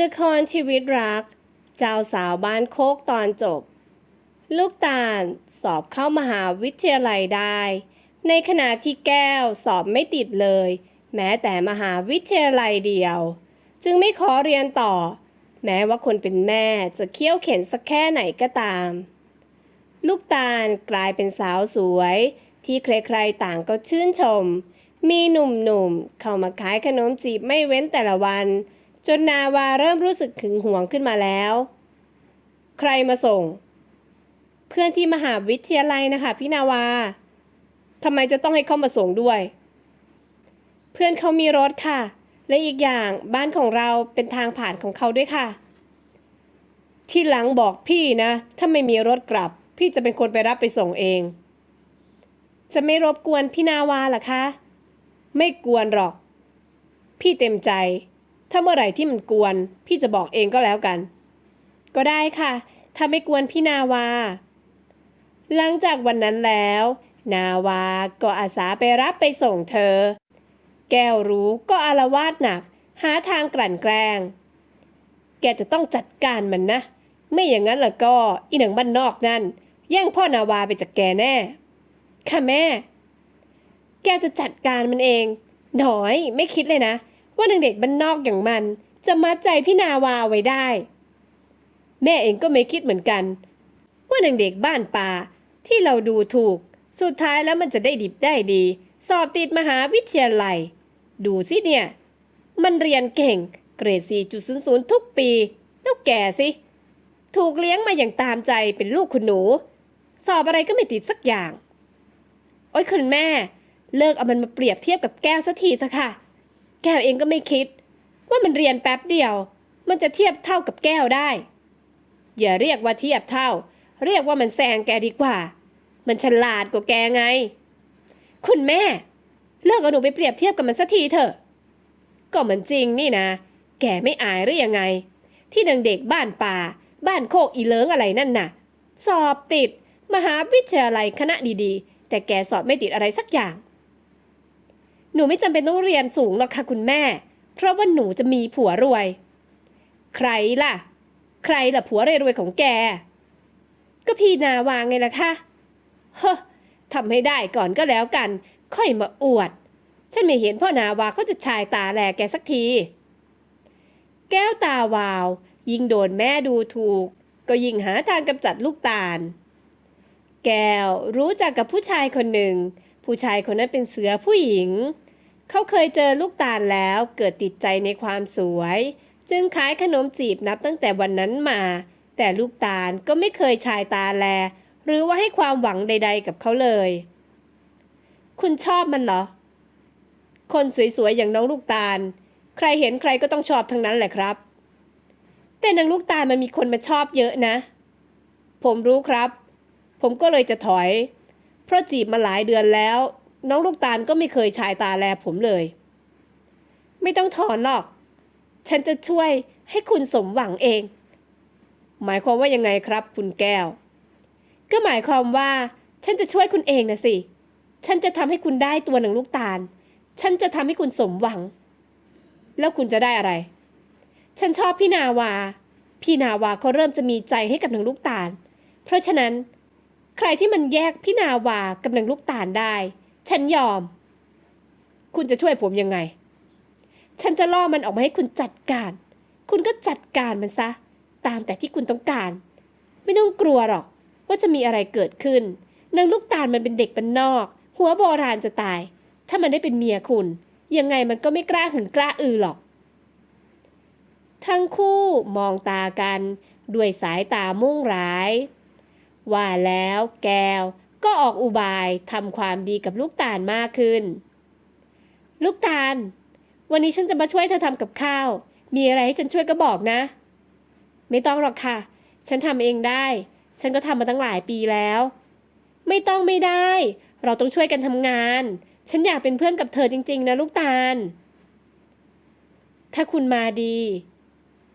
ละครชีวิตรัก เจ้าสาวบ้านโคกตอนจบ ลูกตาลสอบเข้ามหาวิทยาลัยได้ ในขณะที่แก้วสอบไม่ติดเลย แม้แต่มหาวิทยาลัยเดียว จึงไม่ขอเรียนต่อ แม้ว่าคนเป็นแม่จะเคี่ยวเข็นสักแค่ไหนก็ตาม ลูกตาลกลายเป็นสาวสวย ที่ใครๆต่างก็ชื่นชม มีหนุ่มๆเข้ามาขายขนมจีบไม่เว้นแต่ละวัน จนนาวาเริ่มรู้สึกหึงหวงขึ้นมาแล้ว ใครมาส่ง เพื่อนที่มหาวิทยาลัยนะคะพี่นาวาทำไมจะต้องให้เขามาส่งด้วย เพื่อนเขามีรถค่ะ และอีกอย่างบ้านของเราเป็นทางผ่านของเขาด้วยค่ะ ที่หลังบอกพี่นะ ถ้าไม่มีรถกลับ พี่จะเป็นคนไปรับไปส่งเอง จะไม่รบกวนพี่นาวาหรอคะ ไม่กวนหรอก พี่เต็มใจ ถ้าเมื่อไหร่ที่มันกวน พี่จะบอกเองก็แล้วกัน ก็ได้ค่ะ ถ้าไม่กวนพี่นาวา หลังจากวันนั้นแล้ว นาวาก็อาสาไปรับไปส่งเธอ แก้วรู้ก็อารวาสหนัก หาทางกลั่นแกล้ง แกจะต้องจัดการมันนะ ไม่อย่างนั้นล่ะก็อีหนังบ้านนอกนั่น แย่งพ่อนาวาไปจากแกแน่ ค่ะแม่ แกจะจัดการมันเองหน่อยไม่คิดเลยนะ ว่านางเด็กบ้านนอกอย่างมัน จะมัดใจพี่นาวาไว้ได้ แม่เองก็ไม่คิดเหมือนกัน ว่านางเด็กบ้านป่าที่เราดูถูก สุดท้ายแล้วมันจะได้ดิบได้ดี สอบติดมหาวิทยาลัย ดูสิเนี่ย มันเรียนเก่งเกรด 4.00 ทุกปี แล้วแก่สิ ถูกเลี้ยงมาอย่างตามใจเป็นลูกคุณหนู สอบอะไรก็ไม่ติดสักอย่าง โอ้ยคุณแม่ เลิกเอามันมาเปรียบเทียบกับแก้วสักทีสักค่ะ แก้วเองก็ไม่คิด ว่ามันเรียนแป๊บเดียว มันจะเทียบเท่ากับแก้วได้ อย่าเรียกว่าเทียบเท่า เรียกว่ามันแซงแกดีกว่า มันฉลาดกว่าแกไง คุณแม่ เลิกเอาหนูไปเปรียบเทียบกับมันสักทีเถอะ ก็มือนจริงนี่นะ แกไม่อายหรือยังไง ที่นางเด็กบ้านป่า บ้านโคกอีเลิงอะไรนั่นน่ะ สอบติด มหาวิทยาลัยคณะดีๆ แต่แกสอบไม่ติดอะไรสักอย่าง หนูไม่จำเป็นต้องเรียนสูงหรอกค่ะคุณแม่ เพราะว่าหนูจะมีผัวรวย ใครล่ะ ใครล่ะผัวรวยๆของแก ก็พี่นาวางไงล่ะคะเฮ้อทำให้ได้ก่อนก็แล้วกัน ค่อยมาอวด ฉันไม่เห็นพ่อนาวาเขาจะชายตาแหลแกสักที แก้วตาวาว ยิ่งโดนแม่ดูถูก ก็ยิ่งหาทางกำจัดลูกตาล แก้วรู้จักกับผู้ชายคนหนึ่ง ผู้ชายคนนั้นเป็นเสือผู้หญิง เขาเคยเจอลูกตาลแล้วเกิดติดใจในความสวย จึงขายขนมจีบนับตั้งแต่วันนั้นมา แต่ลูกตาลก็ไม่เคยชายตาแล หรือว่าให้ความหวังใด ๆ กับเขาเลย คุณชอบมันเหรอ คนสวยๆอย่างน้องลูกตาล ใครเห็นใครก็ต้องชอบทั้งนั้นแหละครับ แต่นางลูกตาลมันมีคนมาชอบเยอะนะ ผมรู้ครับ ผมก็เลยจะถอย เพราะจีบมาหลายเดือนแล้ว น้องลูกตาลก็ไม่เคยชายตาแลผมเลย ไม่ต้องถอนหรอก ฉันจะช่วยให้คุณสมหวังเอง หมายความว่ายังไงครับ คุณแก้ว ก็หมายความว่า ฉันจะช่วยคุณเองนะสิ ฉันจะทำให้คุณได้ตัวหนังลูกตาล ฉันจะทำให้คุณสมหวัง แล้วคุณจะได้อะไร ฉันชอบพี่นาวา พี่นาวาเขาเริ่มจะมีใจให้กับหนางลูกตาล เพราะฉะนั้น ใครที่มันแยกพี่นาวากับหนางลูกตาลได้ ฉันยอม คุณจะช่วยผมยังไง ฉันจะล่อมันออกมาให้คุณจัดการ คุณก็จัดการมันซะ ตามแต่ที่คุณต้องการ ไม่ต้องกลัวหรอก ว่าจะมีอะไรเกิดขึ้น นางลูกตาลมันเป็นเด็กบ้านนอก หัวโบราณจะตาย ถ้ามันได้เป็นเมียคุณ ยังไงมันก็ไม่กล้าหึงกล้าอือหรอก ทั้งคู่มองตากัน ด้วยสายตามุ่งร้าย ว่าแล้วแก้ว ก็ออกอุบายทำความดีกับลูกตาลมากขึ้น ลูกตาล วันนี้ฉันจะมาช่วยเธอทำกับข้าว มีอะไรให้ฉันช่วยก็บอกนะ ไม่ต้องหรอกค่ะ ฉันทำเองได้ ฉันก็ทำมาตั้งหลายปีแล้ว ไม่ต้องไม่ได้ เราต้องช่วยกันทำงาน ฉันอยากเป็นเพื่อนกับเธอจริง ๆ นะลูกตาล ถ้าคุณมาดี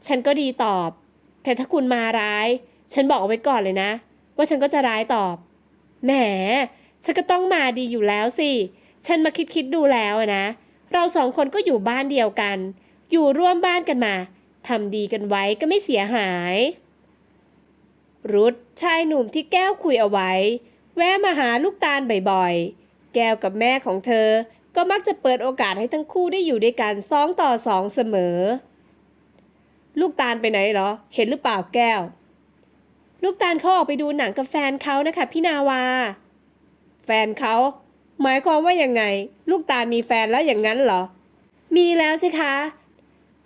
ฉันก็ดีตอบ แต่ถ้าคุณมาร้าย ฉันบอกเอาไว้ก่อนเลยนะ ว่าฉันก็จะร้ายตอบ แหม ฉันก็ต้องมาดีอยู่แล้วสิ ฉันมาคิดคิดดูแล้วนะ เราสองคนก็อยู่บ้านเดียวกัน อยู่ร่วมบ้านกันมาทำดีกันไว้ก็ไม่เสียหาย รุธชายหนุ่มที่แก้วคุยเอาไว้ แวะมาหาลูกตาลบ่อยๆ แก้วกับแม่ของเธอ ก็มักจะเปิดโอกาสให้ทั้งคู่ได้อยู่ด้วยกันสองต่อสองเสมอ ลูกตาลไปไหนเหรอ เห็นหรือเปล่าแก้ว ลูกตาลเขาออกไปดูหนังกับแฟนเขานะคะพี่นาวา แฟนเขาหมายความว่ายังไง ลูกตาลมีแฟนแล้วอย่างนั้นเหรอ มีแล้วสิคะ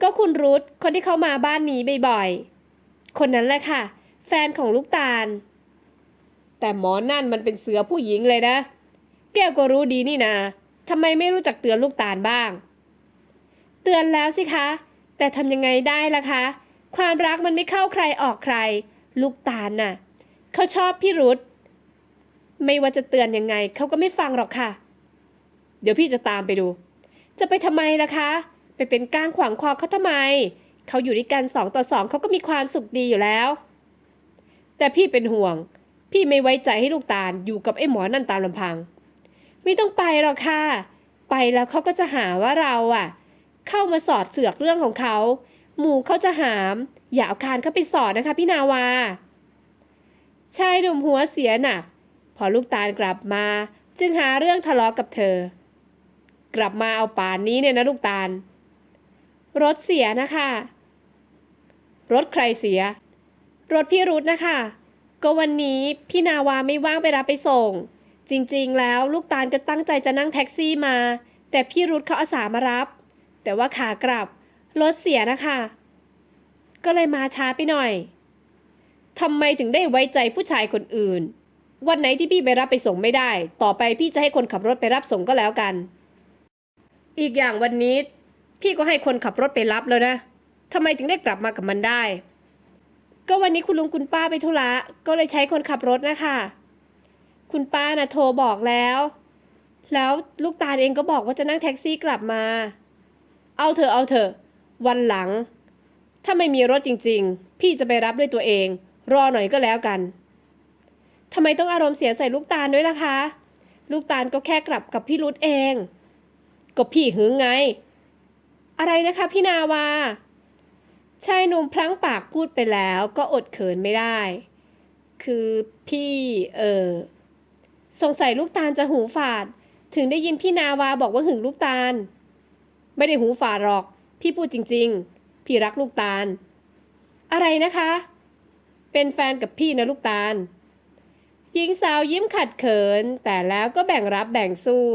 ก็คุณรุธคนที่เขามาบ้านนี้บ่อยๆ คนนั้นแหละค่ะ แฟนของลูกตาล แต่หมอนั่นมันเป็นเสือผู้หญิงเลยนะ แก้วก็รู้ดีนี่นาทำไมไม่รู้จักเตือนลูกตาลบ้าง เตือนแล้วสิคะ แต่ทำยังไงได้ล่ะคะ ความรักมันไม่เข้าใครออกใคร ลูกตาลน่ะเขาชอบพี่รุธไม่ว่าจะเตือนยังไงเขาก็ไม่ฟังหรอกค่ะ เดี๋ยวพี่จะตามไปดู จะไปทำไมล่ะคะ ไปเป็นก้างขวางคอเขาทำไม เขาอยู่ด้วยกันสองต่อสองเขาก็มีความสุขดีอยู่แล้ว แต่พี่เป็นห่วง พี่ไม่ไว้ใจให้ลูกตาลอยู่กับไอ้หมอนั่นตามลำพัง ไม่ต้องไปหรอกค่ะ ไปแล้วเขาก็จะหาว่าเราอะเข้ามาสอดเสือกเรื่องของเขา หมูเขาจะหาม อย่าเอาคานเข้าไปสอดนะคะพี่นาวา ชายหนุ่มหัวเสียหนัก พอลูกตาลกลับมา จึงหาเรื่องทะเลาะกับเธอ กลับมาเอาป่านนี้เนี่ยนะลูกตาล รถเสียนะคะ รถใครเสีย รถพี่รุธนะคะ ก็วันนี้พี่นาวาไม่ว่างไปรับไปส่ง จริงๆแล้วลูกตาลก็ตั้งใจจะนั่งแท็กซี่มา แต่พี่รุธเขาอาสามารับ แต่ว่าขากลับ รถเสียนะคะ ก็เลยมาช้าไปหน่อยทำไมถึงได้ไว้ใจผู้ชายคนอื่น วันไหนที่พี่ไปรับไปส่งไม่ได้ ต่อไปพี่จะให้คนขับรถไปรับส่งก็แล้วกัน อีกอย่างวันนี้ พี่ก็ให้คนขับรถไปรับแล้วนะทำไมถึงได้กลับมากับมันได้ ก็วันนี้คุณลุงคุณป้าไปธุระก็เลยใช้คนขับรถนะคะ คุณป้านะโทรบอกแล้ว แล้วลูกตาลเองก็บอกว่าจะนั่งแท็กซี่กลับมา เอาเถอะเอาเถอะ วันหลัง ถ้าไม่มีรถจริงๆ พี่จะไปรับด้วยตัวเอง รอหน่อยก็แล้วกันทำไมต้องอารมณ์เสียใส่ลูกตาลด้วยล่ะคะ ลูกตาลก็แค่กลับกับพี่รุธเอง ก็พี่หึงไง อะไรนะคะพี่นาวา ชายหนุ่มพลั้งปากพูดไปแล้วก็อดเขินไม่ได้ คือพี่ เออ สงสัยลูกตาลจะหูฝาด ถึงได้ยินพี่นาวาบอกว่าหึงลูกตาล ไม่ได้หูฝาดหรอก พี่พูดจริง ๆ พี่รักลูกตาล อะไรนะคะ เป็นแฟนกับพี่นะลูกตาล หญิงสาวยิ้มขัดเขิน แต่แล้วก็แบ่งรับแบ่งสู้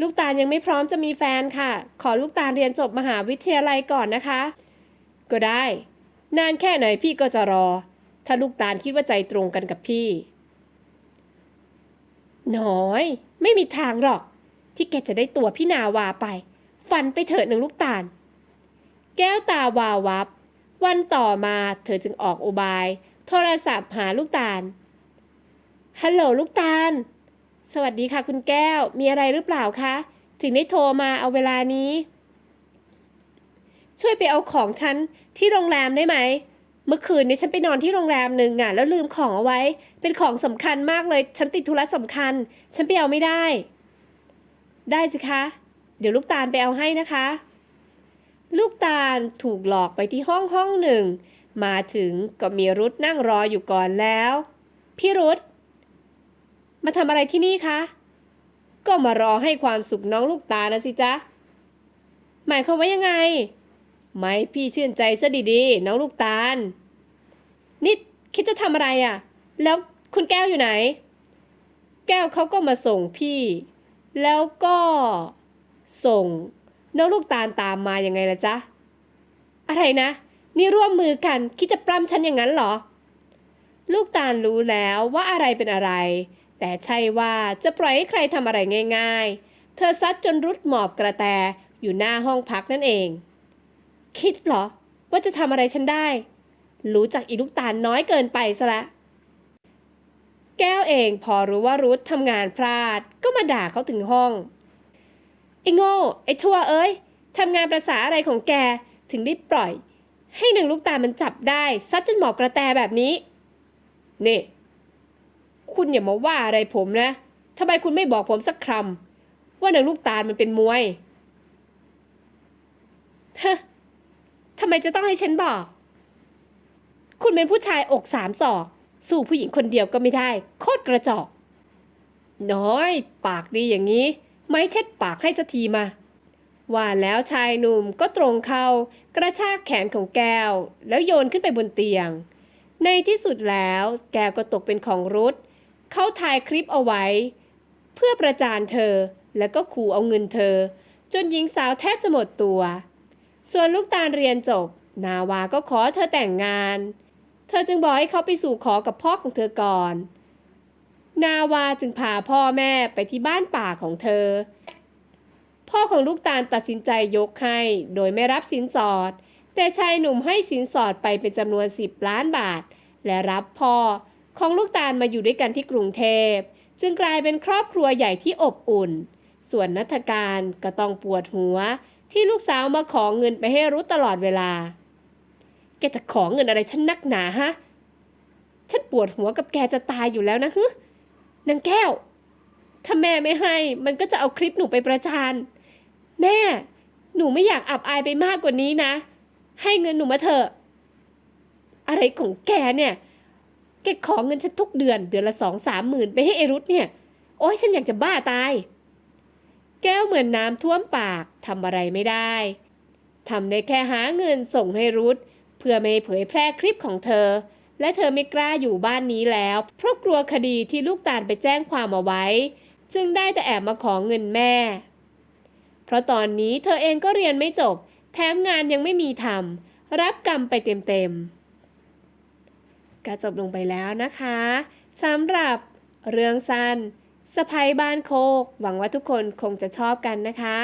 ลูกตาลยังไม่พร้อมจะมีแฟนค่ะ ขอลูกตาลเรียนจบมหาวิทยาลัยก่อนนะคะ ก็ได้ นานแค่ไหนพี่ก็จะรอ ถ้าลูกตาลคิดว่าใจตรงกันกับพี่น้อย ไม่มีทางหรอก ที่แกจะได้ตัวพี่นาวาไป ฟันไปเถิดหนึ่งลูกตาล แก้วตาวาววับ วันต่อมาเธอจึงออกอุบาย โทรศัพท์หาลูกตาล ฮัลโหลลูกตาล สวัสดีค่ะคุณแก้ว มีอะไรหรือเปล่าคะ ถึงได้โทรมาเอาเวลานี้ ช่วยไปเอาของฉันที่โรงแรมได้ไหม เมื่อคืนนี้ฉันไปนอนที่โรงแรมหนึ่งอะ แล้วลืมของเอาไว้ เป็นของสำคัญมากเลย ฉันติดธุระสำคัญ ฉันไปเอาไม่ได้ ได้สิคะ เดี๋ยวลูกตาลไปเอาให้นะคะ ลูกตาลถูกหลอกไปที่ห้องห้องหนึ่ง มาถึงก็มีรุธนั่งรออยู่ก่อนแล้ว พี่รุธมาทำอะไรที่นี่คะ ก็มารอให้ความสุขน้องลูกตาลนะสิจ๊ะ หมายความว่ายังไง ไม่พี่ชื่นใจซะดีๆ น้องลูกตาล นี่คิดจะทำอะไรอะ่ะ แล้วคุณแก้วอยู่ไหน แก้วเขาก็มาส่งพี่ แล้วก็ ส่งน้องลูกตาลตามมายังไงล่ะจ๊ะ อะไรนะ นี่ร่วมมือกันคิดจะปล้ำฉันอย่างนั้นเหรอ ลูกตาลรู้แล้วว่าอะไรเป็นอะไร แต่ใช่ว่าจะปล่อยให้ใครทำอะไรง่าย ๆ เธอซัดจนรุดหมอบกระแตอยู่หน้าห้องพักนั่นเอง คิดเหรอ ว่าจะทำอะไรฉันได้ รู้จักอีลูกตาลน้อยเกินไปซะละแก้วเองพอรู้ว่ารุธทำงานพลาดก็มาด่าเขาถึงห้อง ไอ้โง่ ไอ้ชั่วเอ้ยทำงานประษาอะไรของแกถึงได้ปล่อย ให้หนึ่งลูกตามันจับได้ซัดจนหมอกระแตแบบนี้นี่คุณอย่ามาว่าอะไรผมนะทำไมคุณไม่บอกผมสักคำว่าหนึ่งลูกตามันเป็นมวยฮะทำไมจะต้องให้ฉันบอก คุณเป็นผู้ชายอกสามศอก สู้ผู้หญิงคนเดียวก็ไม่ได้ โคตรกระจอก น้อย ปากดีอย่างนี้ ไม่เช็ดปากให้สักทีมา ว่าแล้วชายหนุ่มก็ตรงเข้ากระชากแขนของแก้ว แล้วโยนขึ้นไปบนเตียง ในที่สุดแล้วแก้วก็ตกเป็นของรุธเขาถ่ายคลิปเอาไว้ เพื่อประจานเธอแล้วก็ขู่เอาเงินเธอ จนหญิงสาวแทบจะหมดตัว ส่วนลูกตาลเรียนจบ นาวาก็ขอเธอแต่งงาน เธอจึงบอกให้เขาไปสู่ขอกับพ่อของเธอก่อน นาวาจึงพาพ่อแม่ไปที่บ้านป่าของเธอ พ่อของลูกตาลตัดสินใจยกให้ โดยไม่รับสินสอด แต่ชายหนุ่มให้สินสอดไปเป็นจำนวน 10 ล้านบาท และรับพ่อของลูกตาลมาอยู่ด้วยกันที่กรุงเทพ จึงกลายเป็นครอบครัวใหญ่ที่อบอุ่น ส่วนนัฐการก็ต้องปวดหัว ที่ลูกสาวมาขอเงินไปให้รู้ตลอดเวลา แกจะขอเงินอะไรฉันนักหนาฮะ ฉันปวดหัวกับแกจะตายอยู่แล้วนะฮึ นางแก้ว ถ้าแม่ไม่ให้ มันก็จะเอาคลิปหนูไปประจาน แม่ หนูไม่อยากอับอายไปมากกว่านี้นะ ให้เงินหนูมาเถอะ อะไรของแกเนี่ย แกขอเงินฉันทุกเดือน เดือนละสองสามหมื่นไปให้เอรุธเนี่ย โอ้ยฉันอยากจะบ้าตาย แก้วเหมือนน้ำท่วมปากทำอะไรไม่ได้ทำได้แค่หาเงินส่งให้รุธเพื่อไม่ให้เผยแพร่คลิปของเธอ และเธอไม่กล้าอยู่บ้านนี้แล้ว เพราะกลัวคดีที่ลูกตาลไปแจ้งความเอาไว้ จึงได้แต่แอบมาขอเงินแม่ เพราะตอนนี้เธอเองก็เรียนไม่จบ แถมงานยังไม่มีทำรับกรรมไปเต็มๆก็จบลงไปแล้วนะคะสำหรับเรื่องสั้นสะพายบ้านโคก หวังว่าทุกคนคงจะชอบกันนะคะ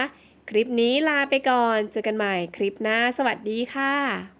คลิปนี้ลาไปก่อน เจอกันใหม่คลิปหน้า สวัสดีค่ะ